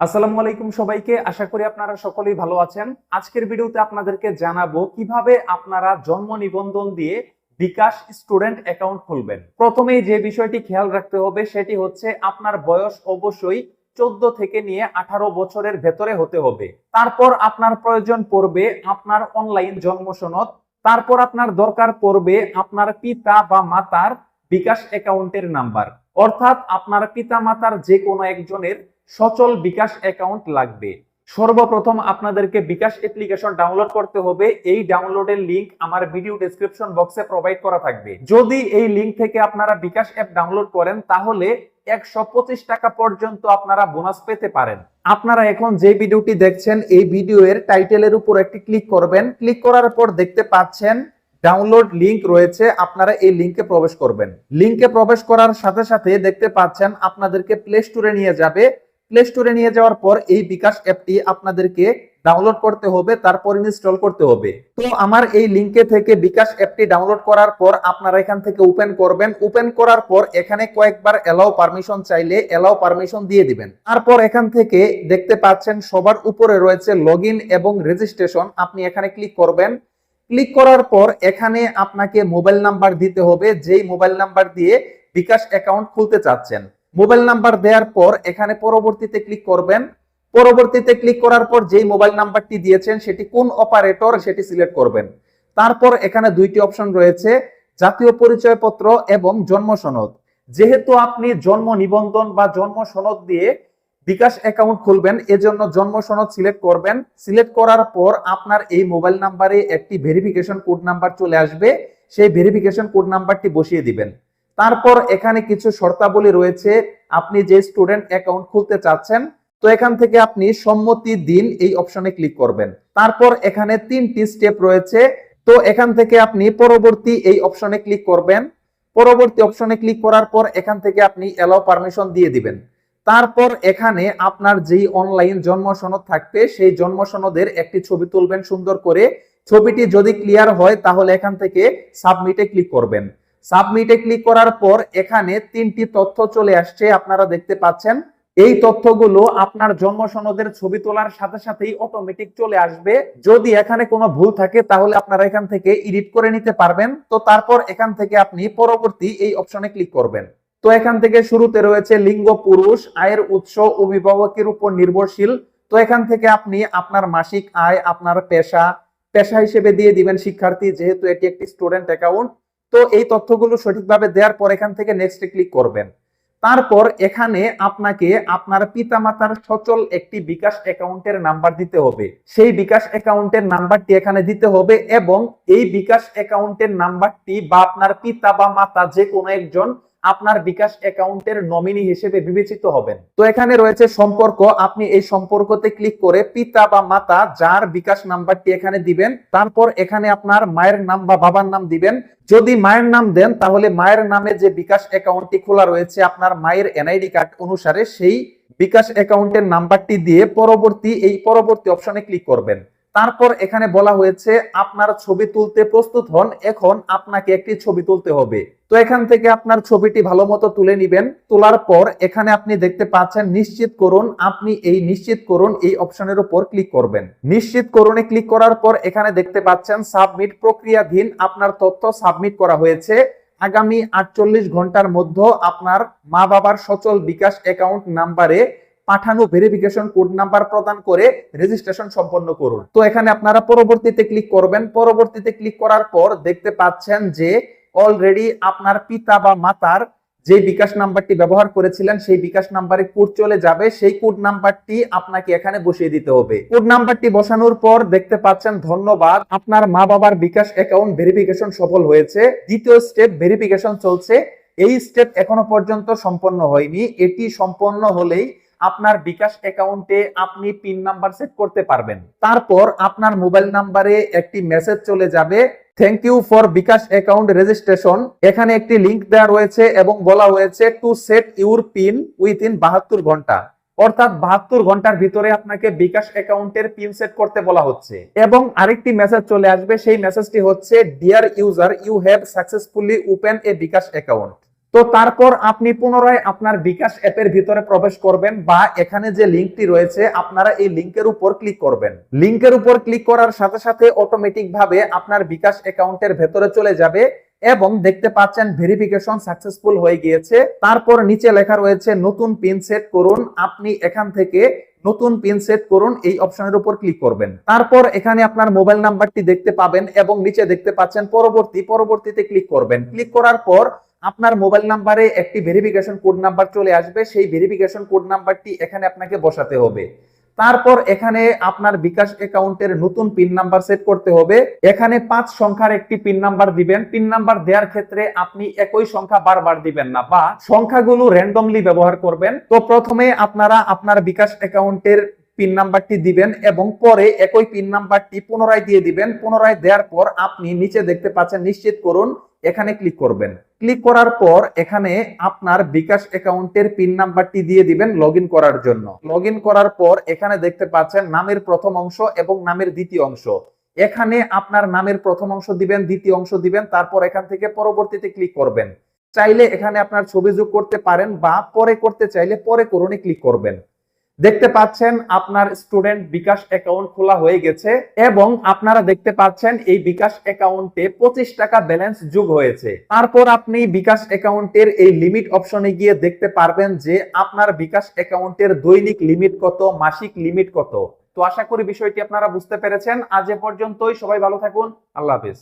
আসসালামু আলাইকুম সবাইকে। আশা করি আপনারা সকলেই ভালো আছেন। আজকের ভিডিওতে আপনাদেরকে জানাব কীভাবে আপনারা জন্ম নিবন্ধন দিয়ে বিকাশ স্টুডেন্ট অ্যাকাউন্ট খুলবেন। প্রথমেই যে বিষয়টি খেয়াল রাখতে হবে সেটি হচ্ছে আপনার বয়স অবশ্যই চোদ্দ থেকে নিয়ে আঠারো বছরের ভেতরে হতে হবে। তারপর আপনার প্রয়োজন পড়বে আপনার অনলাইন জন্ম সনদ। তারপর আপনার দরকার পড়বে আপনার পিতা বা মাতার বিকাশ অ্যাকাউন্টের নাম্বার। অর্থাৎ আপনার পিতা মাতার যে কোনো একজনের সচল বিকাশ অ্যাকাউন্ট লাগবে। সর্বপ্রথম আপনাদেরকে বিকাশ অ্যাপ্লিকেশন ডাউনলোড করতে হবে। এই ডাউনলোডের লিংক আমার ভিডিও ডেসক্রিপশন বক্সে প্রোভাইড করা থাকবে। যদি এই লিংক থেকে আপনারা বিকাশ অ্যাপ ডাউনলোড করেন, তাহলে একশো পঁচিশ টাকা পর্যন্ত আপনারা বোনাস পেতে পারেন। আপনারা এখন যে ভিডিওটি দেখছেন, এই ভিডিও এর টাইটেলের উপর একটি ক্লিক করবেন। ক্লিক করার পর দেখতে পাচ্ছেন ডাউনলোড লিংক রয়েছে। আপনারা এই লিংকে প্রবেশ করবেন। লিংকে প্রবেশ করার সাথে সাথে দেখতে পাচ্ছেন, আপনাদেরকে প্লে স্টোরে নিয়ে যাবে। প্লে স্টোরে নিয়ে যাওয়ার পর এই বিকাশ অ্যাপটি আপনাদেরকে ডাউনলোড করতে হবে, তারপর ইনস্টল করতে হবে। তো আমার এই লিংকে থেকে বিকাশ অ্যাপটি ডাউনলোড করার পর আপনারা এখান থেকে ওপেন করবেন। ওপেন করার পর এখানে কয়েকবার এলাও পারমিশন চাইলে এলাও পারমিশন দিয়ে দিবেন। তারপর এখান থেকে দেখতে পাচ্ছেন সবার উপরে রয়েছে লগ এবং রেজিস্ট্রেশন আপনি এখানে ক্লিক করবেন। ক্লিক করার পর এখানে আপনাকে মোবাইল নাম্বার দিতে হবে। যেই মোবাইল নাম্বার দিয়ে বিকাশ অ্যাকাউন্ট খুলতে চাচ্ছেন। মোবাইল নাম্বার দেওয়ার পর এখানে পরবর্তীতে ক্লিক করবেন। পরবর্তীতে ক্লিক করার পর যেই মোবাইল নাম্বারটি দিয়েছেন, সেটি কোন অপারেটর সেটি সিলেক্ট করবেন। তারপর এখানে দুইটি অপশন রয়েছে, জাতীয় পরিচয়পত্র এবং জন্ম সনদ। যেহেতু আপনি জন্ম নিবন্ধন বা জন্ম সনদ দিয়ে বিকাশ অ্যাকাউন্ট খুলবেন, এজন্য জন্ম সনদ সিলেক্ট করবেন। সিলেক্ট করার পর আপনার এই মোবাইল নাম্বারে একটি ভেরিফিকেশন কোড নাম্বার চলে আসবে। সেই ভেরিফিকেশন কোড নাম্বারটি বসিয়ে দিবেন। তারপর এখানে কিছু শর্তাবলী রয়েছে। আপনি যে স্টুডেন্ট অ্যাকাউন্ট খুলতে চাচ্ছেন, তো এখান থেকে আপনি সম্মতি দিন এই অপশনে ক্লিক করবেন। তারপর এখানে তিনটি স্টেপ রয়েছে। তো এখান থেকে আপনি পরবর্তী এই অপশনে ক্লিক করবেন। পরবর্তী অপশনে ক্লিক করার পর এখান থেকে আপনি এলাও পারমিশন দিয়ে দিবেন। তারপর এখানে আপনার যেই অনলাইন জন্ম সনদ থাকবে, সেই জন্ম সনদের একটি ছবি তুলবেন সুন্দর করে। ছবিটি যদি ক্লিয়ার হয়, তাহলে এখান থেকে সাবমিটে ক্লিক করবেন। সাবমিটে ক্লিক করার পর এখানে তিনটি তথ্য চলে আসছে, আপনারা দেখতে পাচ্ছেন। এই তথ্যগুলো আপনার জন্ম সনদের ছবি তোলার সাথে সাথেই অটোমেটিক চলে আসবে। যদি এখানে কোনো ভুল থাকে, তাহলে আপনারা এখান থেকে এডিট করে নিতে পারবেন। তো তারপর এখান থেকে আপনি পরবর্তী এই অপশনে ক্লিক করবেন। তো এখান থেকে শুরুতে রয়েছে লিঙ্গ পুরুষ, আয়ের উৎস, অভিভাবকের উপর নির্ভরশীল। তো এখান থেকে আপনি আপনার মাসিক আয়, আপনার পেশা পেশা হিসেবে দিয়ে দিবেন শিক্ষার্থী, যেহেতু এটি একটি স্টুডেন্ট অ্যাকাউন্ট তো এই তথ্যগুলো সঠিকভাবে দেওয়ার পর এখান থেকে নেক্সট ক্লিক করবেন। তারপর এখানে আপনাকে আপনার পিতামাতার সচল একটি বিকাশ অ্যাকাউন্টের নাম্বার দিতে হবে। সেই বিকাশ অ্যাকাউন্টের নাম্বারটি এখানে দিতে হবে এবং এই বিকাশ অ্যাকাউন্টের নাম্বারটি বা আপনার পিতা বা মাতা যে কোনো একজন আপনার বিকাশ অ্যাকাউন্টের নমিনি হিসেবে বিবেচিত হবেন। তো এখানে রয়েছে সম্পর্ক। আপনি এই সম্পর্কতে ক্লিক করে পিতা বা মাতা যার বিকাশ নাম্বারটি এখানে দিবেন, তারপর এখানে আপনার মায়ের নাম বা বাবার নাম দিবেন। যদি মায়ের নাম দেন, তাহলে মায়ের নামে যে বিকাশ অ্যাকাউন্টটি খোলা রয়েছে, আপনার মায়ের এনআইডি কার্ড অনুসারে সেই বিকাশ অ্যাকাউন্টের নাম্বারটি দিয়ে পরবর্তী, এই পরবর্তী অপশনে ক্লিক করবেন। তারপর এখানে বলা হয়েছে, আপনার ছবি তুলতে প্রস্তুত হন, এখন আপনাকে একটি ছবি তুলতে হবে। তো এখান থেকে আপনার ছবিটি ভালো মতো তুলে নিবেন। তোলার পর এখানে আপনি দেখতে পাচ্ছেন, নিশ্চিত করুন, আপনি এই নিশ্চিত করুন এই অপশনের উপর ক্লিক করবেন। নিশ্চিত করুনে ক্লিক করার পর এখানে দেখতে পাচ্ছেন, সাবমিট প্রক্রিয়াধীন, আপনার তথ্য সাবমিট করা হয়েছে। আগামী আটচল্লিশ ঘণ্টার মধ্যে আপনার মা বাবার সচল বিকাশ অ্যাকাউন্ট নাম্বারে পাঠানো ভেরিফিকেশন কোড নাম্বার প্রদান করে রেজিস্ট্রেশন সম্পন্ন করুন। তো এখানে আপনারা পরবর্তীতে ক্লিক করবেন। পরবর্তীতে ক্লিক করার পর দেখতে পাচ্ছেন যে অলরেডি আপনার পিতা বা মাতার যে বিকাশ নাম্বারটি ব্যবহার করেছিলেন, সেই বিকাশ নাম্বারে কোড চলে যাবে। সেই কোড নাম্বারটি আপনাকে এখানে বসিয়ে দিতে হবে। কোড নাম্বারটি বসানোর পর দেখতে পাচ্ছেন, ধন্যবাদ। আপনার মা বাবার বিকাশ অ্যাকাউন্ট ভেরিফিকেশন সফল হয়েছে। দ্বিতীয় স্টেপ ভেরিফিকেশন চলছে। এই স্টেপ এখনও পর্যন্ত সম্পন্ন হয়নি। এটি সম্পন্ন হলেই আপনার বিকাশ অ্যাকাউন্টে আপনি পিন নাম্বার সেট করতে পারবেন। তারপর আপনার মোবাইল নাম্বারে একটি মেসেজ চলে যাবে thank you for bKash account registration. এখানে একটি লিংক দেওয়া রয়েছে এবং বলা হয়েছে to set your PIN within বাহাত্তর ঘণ্টা। অর্থাৎ বাহাত্তর ঘণ্টার ভিতরে আপনাকে বিকাশ অ্যাকাউন্টের পিন সেট করতে বলা হচ্ছে। এবং আরেকটি মেসেজ চলে আসবে, সেই মেসেজটি হচ্ছে dear user you have successfully open a bKash account. তো তারপর আপনি পুনরায় আপনার বিকাশ অ্যাপের ভিতরে প্রবেশ করবেন বা এখানে যে লিঙ্কটি রয়েছে, আপনারা এই লিঙ্কের উপর ক্লিক করবেন। লিঙ্কের উপর ক্লিক করার সাথে সাথে অটোমেটিক ভাবে আপনার বিকাশ অ্যাকাউন্টের ভেতরে চলে যাবে এবং দেখতে পাচ্ছেন ভেরিফিকেশন সাকসেসফুল হয়ে গিয়েছে। তারপর নিচে লেখা রয়েছে, নতুন পিন সেট করুন। আপনি এখান থেকে নতুন পিন সেট করুন, এই অপশনের উপর ক্লিক করবেন। তারপর এখানে আপনার মোবাইল নাম্বারটি দেখতে পাবেন এবং নিচে দেখতে পাচ্ছেন পরবর্তী, পরবর্তীতে ক্লিক করবেন। ক্লিক করার পর আপনার মোবাইল নাম্বারে একটি ভেরিফিকেশন কোড নাম্বার চলে আসবে। সেই ভেরিফিকেশন কোড নাম্বারটি এখানে আপনাকে বসাতে হবে। তারপর এখানে আপনার বিকাশ অ্যাকাউন্টের নতুন পিন নাম্বার সেট করতে হবে। এখানে পাঁচ সংখ্যার একটি পিন নাম্বার দিবেন। পিন নাম্বার দেওয়ার ক্ষেত্রে আপনি একই সংখ্যা বারবার দিবেন না বা সংখ্যাগুলো র্যান্ডমলি ব্যবহার করবেন। তো প্রথমে আপনারা আপনার বিকাশ অ্যাকাউন্টের পিন নাম্বারটি দিবেন এবং পরে একই পিন নাম্বারটি পুনরায় দিয়ে দিবেন। পুনরায় দেওয়ার পর আপনি নিচে দেখতে পাচ্ছেন, নিশ্চিত করুন, এখানে ক্লিক করবেন। ক্লিক করার পর এখানে আপনার বিকাশ অ্যাকাউন্টের পিন নাম্বারটি দিয়ে দিবেন লগ করার জন্য। লগ করার পর এখানে দেখতে পাচ্ছেন নামের প্রথম অংশ এবং নামের দ্বিতীয় অংশ। এখানে আপনার নামের প্রথম অংশ দিবেন, দ্বিতীয় অংশ দিবেন, তারপর এখান থেকে পরবর্তীতে ক্লিক করবেন। চাইলে এখানে আপনার ছবি যোগ করতে পারেন বা পরে করতে চাইলে পরে করুনে ক্লিক করবেন। দেখতে পাচ্ছেন আপনার স্টুডেন্ট বিকাশ অ্যাকাউন্ট খোলা হয়ে গেছে এবং আপনারা দেখতে পাচ্ছেন এই বিকাশ অ্যাকাউন্টে পঁচিশ টাকা ব্যালেন্স যোগ হয়েছে। তারপর আপনি বিকাশ অ্যাকাউন্টের এই লিমিট অপশনে গিয়ে দেখতে পারবেন যে আপনার বিকাশ অ্যাকাউন্টের দৈনিক লিমিট কত, মাসিক লিমিট কত। তো আশা করি বিষয়টি আপনারা বুঝতে পেরেছেন। আজ এ পর্যন্তই। সবাই ভালো থাকুন। আল্লাহ হাফিজ।